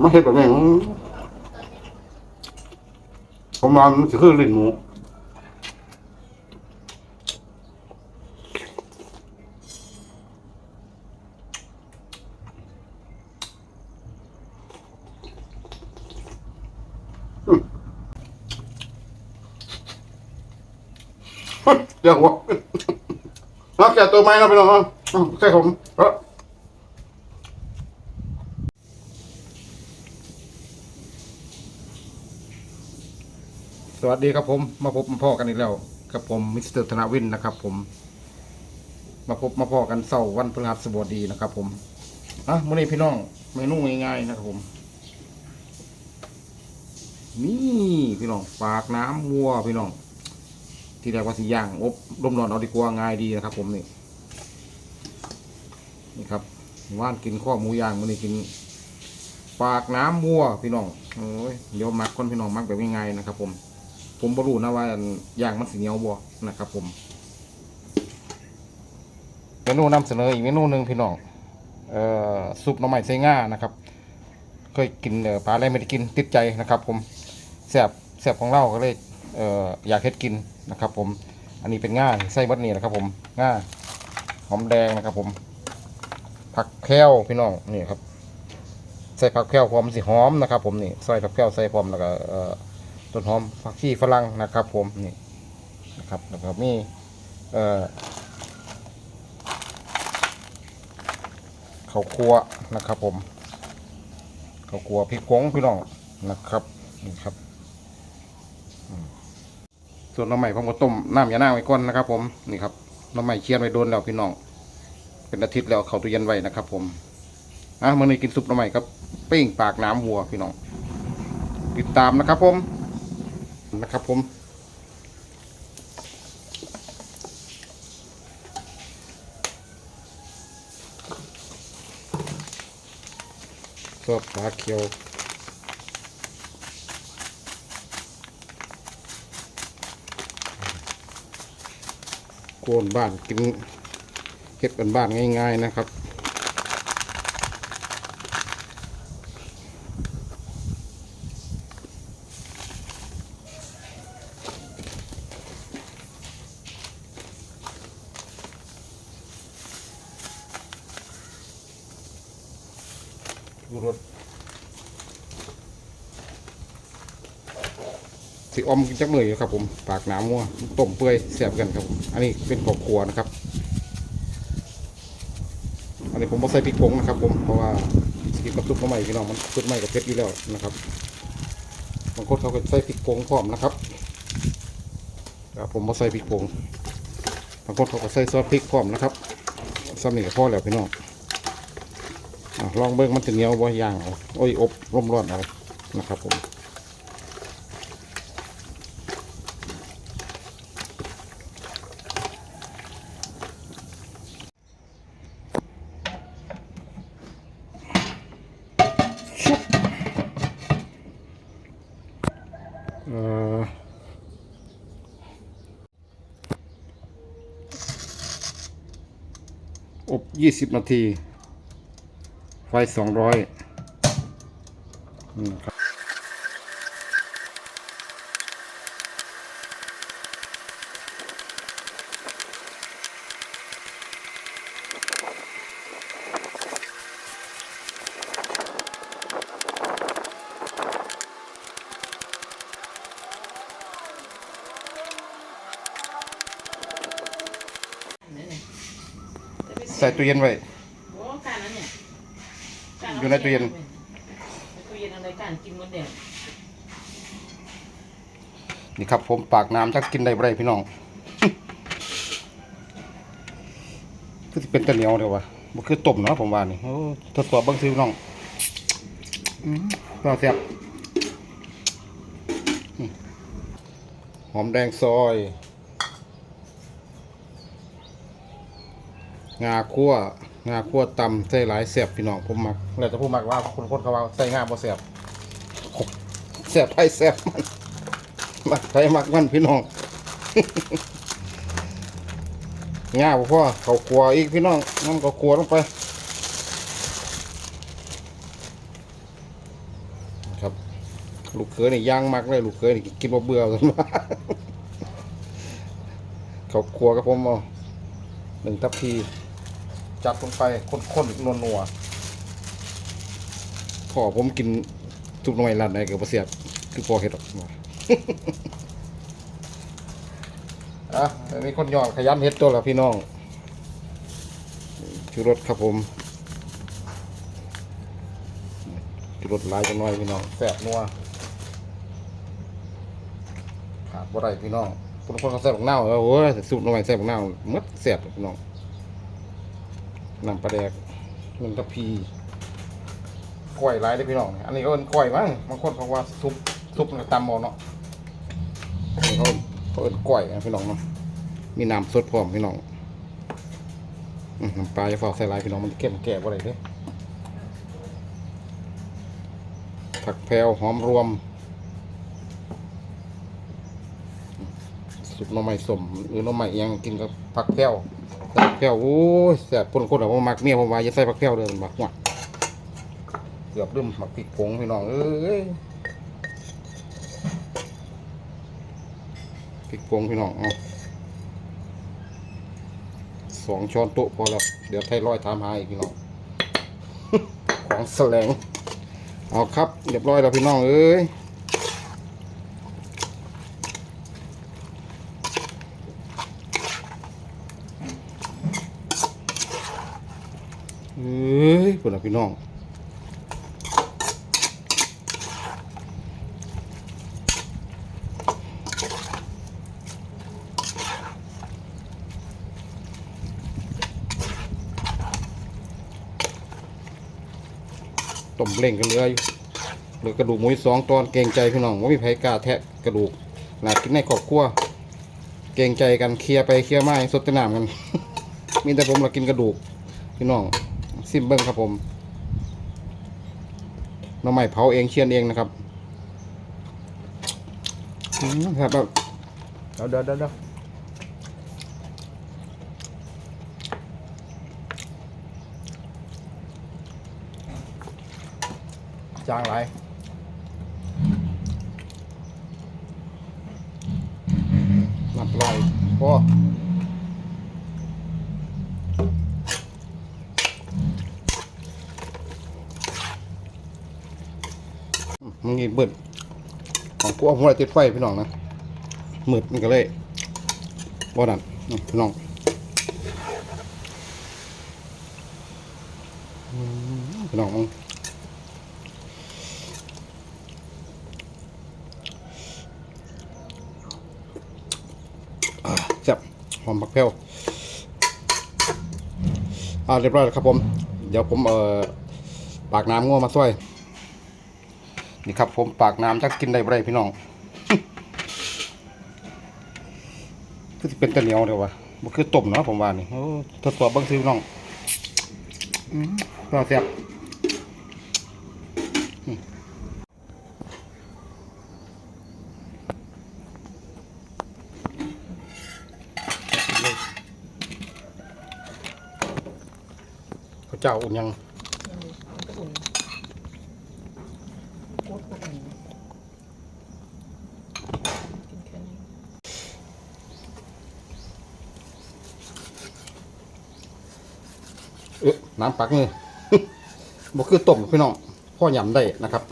ไม่ใช่แบบนี้ผมว่ามันจะคือลิ้นหมูเดี๋ยวหัวเอาแกะตัวไม้นะพี่น้องใช่ผมเออ สวัสดีครับผม มาพบมาพ่อกันอีกแล้วกับผมมิสเตอร์ธนาวินนะครับ ผม มาพบมาพ่อกันเสาร์วันพฤหัสบดีนะครับ ผมอะมื่อนี้พี่น้องเมนูง่ายๆนะครับผม นี่พี่น้องฝากน้ำวัวพี่น้อง ที่แรกว่าสิย่างอบลมร้อนเอาดีกว่าง่ายดีนะครับ ผมนี่นี่ครับว่านกินข้อหมูย่างมื่อนี้กินฝากน้ำวัวพี่น้องโอ้ยเดี๋ยวมักคนพี่น้องมักแบบง่ายๆนะครับ ผม ผมบรู้นะว่าอย่างมันสีเหนียวบ่นะครับ ผมเมนูนำเสนออีกเมนูหนึ่งพี่น้องเอ่อซุปหน่อไม้ใส่ง่านะครับ เคยกินปลาอะไรไม่ได้กินติดใจนะครับ ผมแซ่บแซ่บของเราก็เลยเอ่ออยากเฮ็ดกินนะครับ ผมอันนี้เป็นง่าไส้บัดนี่นะครับ ผมง่าหอมแดงนะครับ ผมผักแพรวพี่น้องนี่ครับใส่ผักแพรวพร้อมสิหอมนะครับ ผมนี่ใส่ผักแพรวใส่พร้อมแล้วก็เอ่อ ต้นหอมผักชีฝรั่งนะครับ ผมนี่นะครับแล้วก็มีเอ่อข้าวคั่วนะครับ ผมข้าวคั่วพริกผงพี่น้องนะครับนี่ครับส่วนน้ำใหม่ผมก็ต้มน้ำยาหน้าไว้ก่อนนะครับ ผมนี่ครับน้ำใหม่เคี่ยนไว้โดนแล้วพี่น้องเป็นอาทิตย์แล้วเขาตู้เย็นไว้นะครับ ผมอะมื่อนี้กินซุปน้ำใหม่ครับปิ้งปากน้ำวัวพี่น้องติดตามนะครับผม นะครับผมสอบปลาเขียวโกนบ้านกินเฮ็ดกันบ้านง่าย ๆ นะครับ ออมกินจักเลยครับผมปากน้ำมัวต้มเปื่อยแสบกันครับผมอันนี้เป็นกบครัวนะครับ อันนี้ผมบ่ใส่พริกผงนะครับ ผมเพราะว่าสกินกับซุปมะใหม่พี่น้องมันซุปใหม่กับเผ็ดอยู่แล้วนะครับบางคนเขาก็ใส่พริกผงพร้อมนะครับแต่ผมบ่ใส่พริกผงบางคนเขาก็ใส่ซอสพริกพร้อมนะครับซ้ำนี่ก็พอแล้วพี่น้องลองเบิ้งมันจะเหนียวบ่ย่างเอาโอ้ยอบร่มร้อนเอานะครับผม อบยี่สิบนาที ไฟสองร้อยนี่ครับใส่ตู้เย็นไว้ โอ้การนั้นเนี่ยการอยู่ในตู้เย็น ตู้เย็นอะไรการกินหมดเด็ดนี่ครับผมปากน้ำจักกินได้บ่ได้พี่น้อง คือสิเป็นตะเหนียวเดี๋ยววะบ่คือต้มเนาะผมว่านี่โอ้ทดสอบเบิ่งซิพี่น้องอืมก็แซ่บอืมหอมแดงซอย งาคั่วงาคั่วตำใส่หลายแซ่บพี่น้องผมมักแล้วแต่ผู้มักว่าคนคนเขาว่าใส่งาบ่แซ่บแซ่บไผแซ่บมันมักไผมักมันพี่น้องง่ายบ่พ่อเขากลัวอีกพี่น้องน้ำก็กลัวลงไปลูกเขยนี่ย่างมากเลยลูกเขยนี่กินบ่เบื่อสันว่าเขาครัวกับผมเอาหนึ่งทัพพี จับลงไปข้นๆนัวๆพอผมกินทุกหน่วยร้านไหนก็บ่เสียบคือพอเฮ็ดหรอกอะอันนี้คนย่องขยันเฮ็ดตัวละพี่น้องชูรสครับผมชูรสหลายจังน้อยพี่น้องแซ่บนัวขาดบ่ได้พี่น้องคนคนเขาแซ่บบักนาวเออโอ้ยสูตรหน่อยแซ่บบักนาวหมดแซ่บเลยพี่น้อง น้ำปลาแดกน้ำตะพีก้อยหลายเลยพี่น้องอันนี้ก็เป็นก้อยมั้งบางคนเขาว่าซุปซุปมันก็ตำเอเนาะอันนี้เขาเขาเป็นก้อยนะพี่น้องเนาะมีน้ำสดพร้อมพี่น้องน้ำปลาจะฝากใส่ลายพี่น้องมันเข้มแก่บ่ได้เด้ผักแพรวหอมรวม สุปหน่อไม้สมหรือหน่อไม้อิหยังกินกับผักแพรว ใส่ผักแพรวโอ้ยแซ่บคนๆเอาบ่มักเมียผมว่าอย่าใส่ผักแพรวเด้อมันบ่หัวเกือบลืมหมักพริกผงพี่น้องเอ้ยพริกผงพี่น้องเอาสองช้อนโต๊ะพอแล้ว เดี๋ยวไทยร้อยทามหาอีกพี่น้อง ของแสลงเอาครับ เรียบร้อยแล้วพี่น้องเอ้ยเอ้ยคนละพี่น้องต้มเล่งกันเลืออยู่เหลือกระดูกหมูสองตอนเกรงใจพี่น้องว่ามีไผกล้าแทะกระดูกหลากินในครอบครัวเกรงใจกันเคลียร์ไปเคลียร์มาสดตะน้ำกัน มีแต่ผมเรากินกระดูกพี่น้อง ซิมเบิ้งครับผมน้ำใหม่เผาเองเชียนเองนะครับครับแบบเดี๋ยวเดี๋ยวเดี๋ยวเดี๋ยวจางไรน้ำปลายพอ มึงนี่เบิดของกูเอาหัวติดไฟพี่น้องนะมืดมันก็เลยบ่ดันพี่น้องพี่น้องมึงอ่าแซ่บหอมผักแพรวอ่าเรียบร้อยแล้วครับผม เดี๋ยวผมเอ่อปากน้ำงัวมาช่วย นี่ครับผมปากน้ำจักกินได้บ่ได้พี่น้องคือเป็นตะเหนียวเดียววะบ่คือต้มเนาะผมว่านี่โอ้ทดสอบเบิ่งซิพี่น้องอืมก็แซ่บอืมข้าเจ้าอุ่นยัง ก็อุ่นโคตรอุ่นกินแค่นี้ เอ๊ะน้ำปักมือบ่คือต้มพี่น้องพ่อหยำได้นะครับ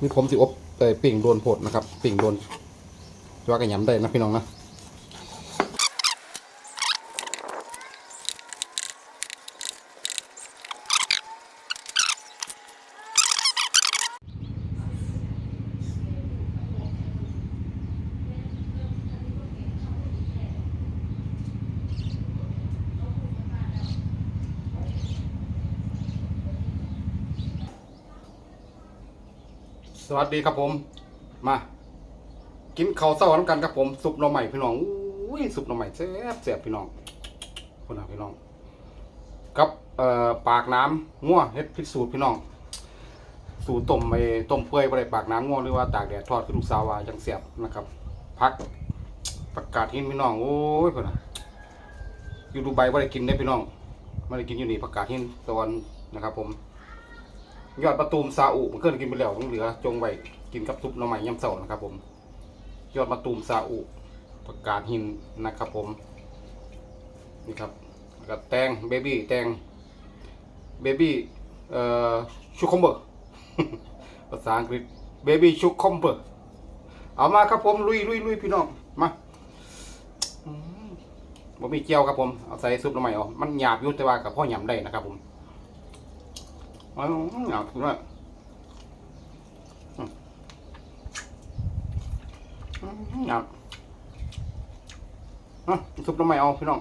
นี่ผมสิอบแต่ปิ่งโดนโพดนะครับ ปิ่งโดนว่ากันหยำได้นะพี่น้องนะ สวัสดีครับผม มา กินข้าวเช้าน้ำกันครับผมสุปหน่อใหม่พี่น้องอุ้ยสุปหน่อใหม่แซ่บแซ่บพี่น้องคนน่ะพี่น้องกับเอ่อปากน้ำงัวเฮ็ดพิษสูตรพี่น้อง สูตรต้มไปต้มเปื่อยได้ปากน้ำงัวหรือว่าตากแดดทอดคือลูกสาวว่าจังแซ่บนะครับพักประกาศหินพี่น้องโอ้ยคนน่ะอยู่ดูไบบ่ได้กินได้พี่น้องไม่ได้กินอยู่นี่ประกาศหินตะวันนะครับ ผม ยอดประตูมซาอุมันเกินกินไปแล้วยังเหลือ จงไว้กินกับซุปหน่อไม้ยำเสานะครับผม ยอดมะตูมซาอุผักกาดหินนะครับผม นี่ครับกับแตงเบบี้แตงเบบี้เอ่อชูคอมเบอร์ภาษาอังกฤษเบบี้ชูคอมเบอร์เอามาครับผมลุยลุยลุยพี่น้องมาอืมบ่มีเจียวครับผม เอาใส่ซุปหน่อไม้เอามันหยาบยู่แต่ว่ากับพ่อหยำได้นะครับผม เอาหยาบคุณว่าครักอะซุปน้ำไม่เอาพี่น้อง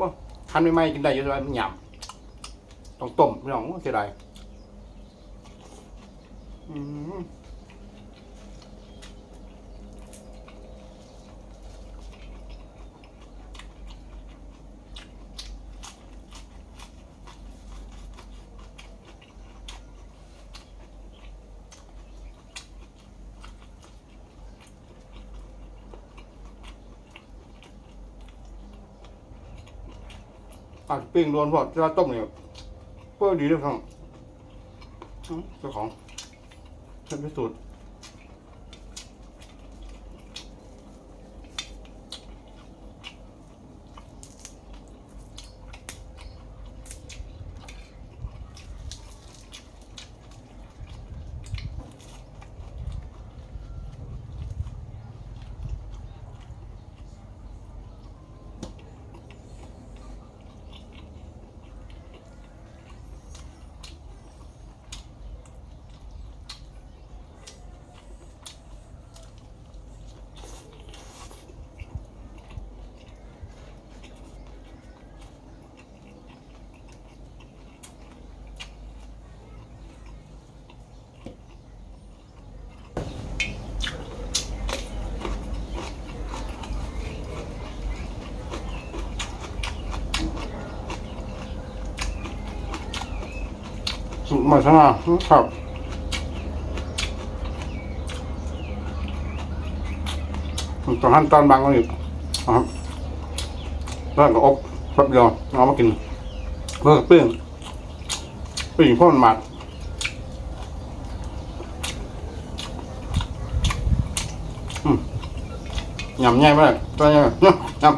ว้าทันไม่ไหมกินได้อยู่แต่ว่ามันหยาบต้องต้มพี่น้องเสียดายอืม อะปิ้งรวนพอจะต้มเนี่ยเพื่อดีด้วยครับอืมเจ้าของฉันพิสูจน์ ม่ชนะครับต้องหั่นตอนบางก็อีกนะครับแล้วก็อบแป๊บเดียวเอามากินเพื่อเปรี้ยงเปรี้ยงพราะมันหมักอืมยำง่ายมากตัวนี้ยำ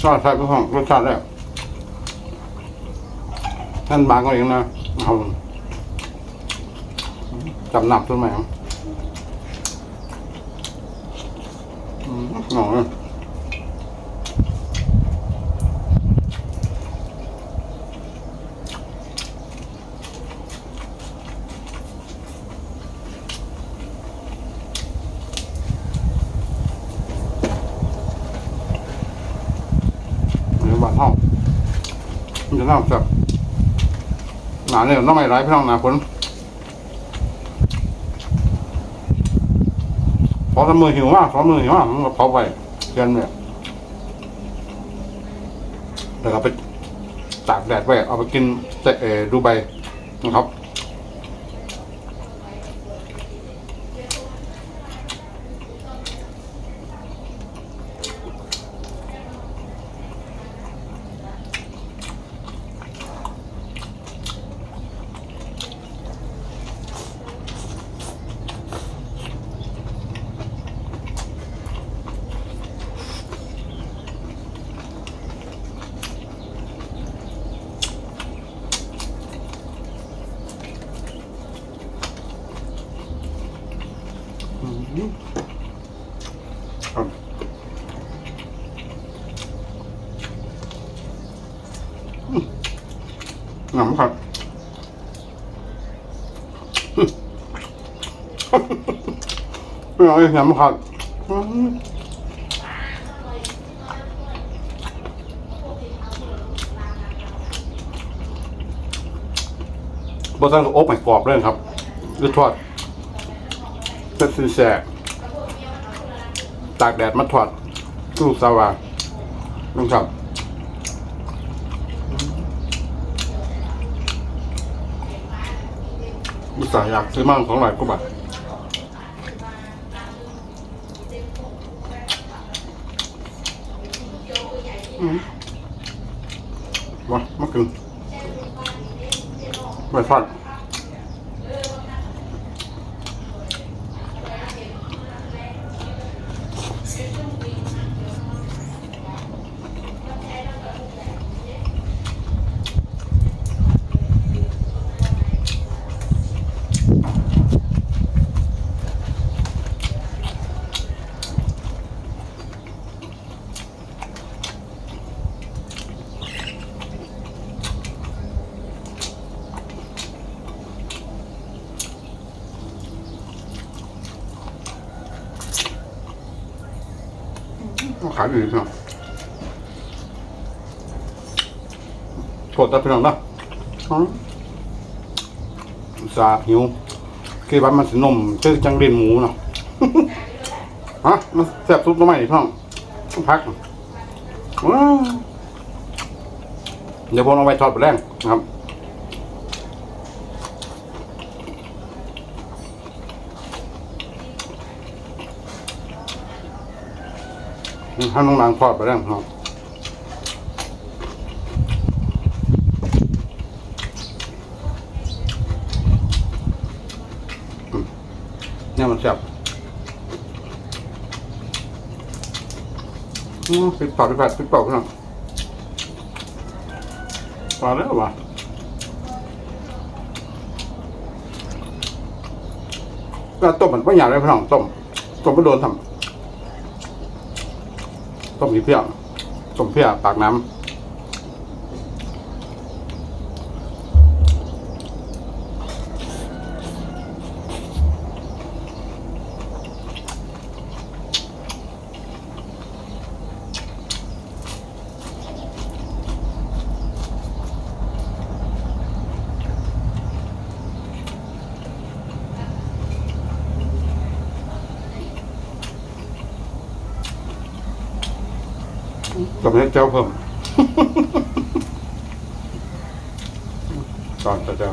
ชอบใส่ก็ของรสชาติแล้ว ท่านบางก็เองนะเอาจำหนับต้นไม้ครับอืมหน่อยเดี๋ยวบ้านห้องมันจะน่าจับ หนาเนี่ยน้องไม่ร้ายพี่น้องหนาฝนพอสมือหิวมากพอมือหิวมากมันก็เผาไปเกินเนี่ยแล้วก็ไปตากแดดไว้เอาไปกินเตะดูใบนะครับ หนำครับไม่เอาไอ้หนำครับอืมบะซังก็อบให้กรอบเลยครับหรือทอดเป็นสีแสกตากแดดมาถอดตู้สว่างนะครับ สายอยากซื้อมั่งของหลายกว่าบาทมามากินไปฟัง ขายดีครับโทษแต่พี่น้องนะอ๋ออุตสาห์หิวคิดว่ามันสินมชื่อจังเรียนหมูเนาะฮะมันแซ่บซุปตัวใหม่พี่น้องต้องพักว้าวเดี๋ยวผมเอาไว้ทอดไปแรงนะครับ ให้น้องนางทอดไปแล้วครับเนี่ยมันแซ่บอืมปิดปากปิดปากปิดปากนะปลาแล้ววะก็ต้มมันไม่อยากเลยพี่น้องต้มต้มไม่โดนทำ ต้มกี่เพี้ยต้มเพี้ยปากน้ำ ต้มให้เจ้าเพิ่มตอนเจ้า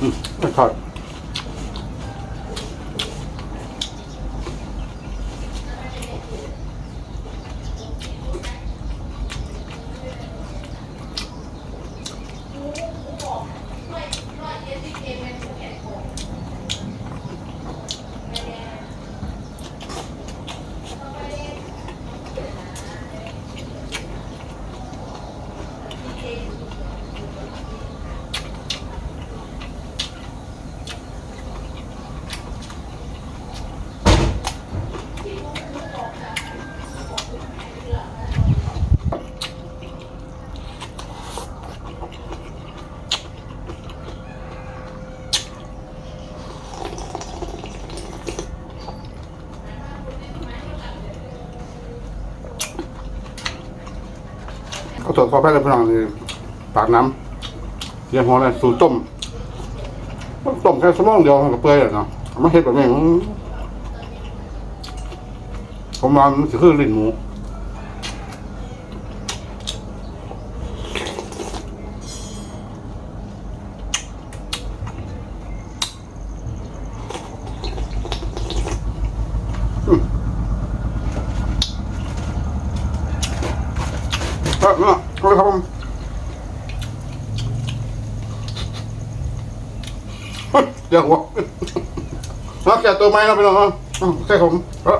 อืมไม่ทอด เอาตัวขอแพ้เลยพี่น้องนี่ปากน้ำเยี่ยมหัวเลยสูตรต้มต้มแค่สมองเดียวมันก็เปื่อยแล้วเนาะเอามาเห็ดแบบนี้ผมว่ามันคือลิ้นหมู เออมาเอาเลยครับผม ไมเราไม้แล้วไปลองเอาเอาใช่ผมเออ